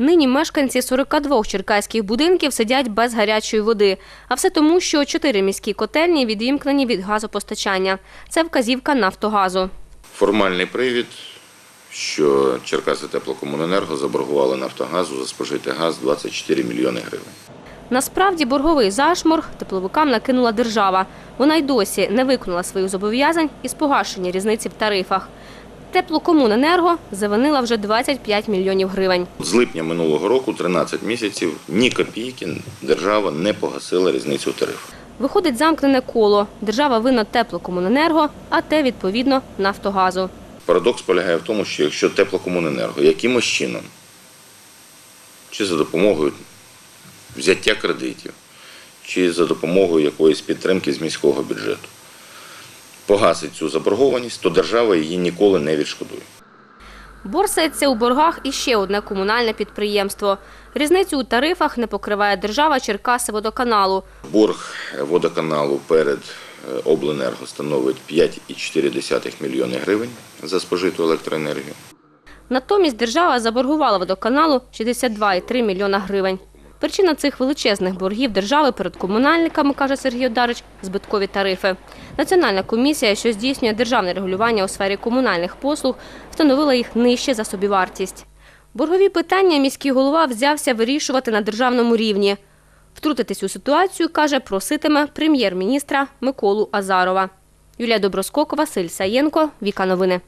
Нині мешканці 42 черкаських будинків сидять без гарячої води. А все тому, що чотири міські котельні відімкнені від газопостачання. Це вказівка Нафтогазу. Формальний привід, що Черкаси теплокомуненерго заборгували Нафтогазу за спожитий газ 24 мільйони гривень. Насправді борговий зашморг тепловикам накинула держава. Вона й досі не виконала своїх зобов'язань із погашення різниці в тарифах. Теплокомуненерго завинила вже 25 мільйонів гривень. З липня минулого року, 13 місяців, ні копійки держава не погасила різницю в тарифах. Виходить замкнене коло. Держава винна теплокомуненерго, а те, відповідно, Нафтогазу. Парадокс полягає в тому, що якщо теплокомуненерго якимось чином, чи за допомогою взяття кредитів, чи за допомогою якоїсь підтримки з міського бюджету, погасить цю заборгованість, то держава її ніколи не відшкодує. Борсається у боргах і ще одне комунальне підприємство. Різницю у тарифах не покриває держава Черкаси водоканалу. Борг водоканалу перед е, обленерго становить 5,4 мільйони гривень за спожиту електроенергію. Натомість держава заборгувала водоканалу 62,3 мільйона гривень. Причина цих величезних боргів держави перед комунальниками, каже Сергій Одарич, збиткові тарифи. Національна комісія, що здійснює державне регулювання у сфері комунальних послуг, встановила їх нижче за собівартість. Боргові питання міський голова взявся вирішувати на державному рівні. Втрутитись у ситуацію, каже, проситиме прем'єр-міністра Миколу Азарова. Юлія Доброскок, Василь Саєнко, Віка Новини.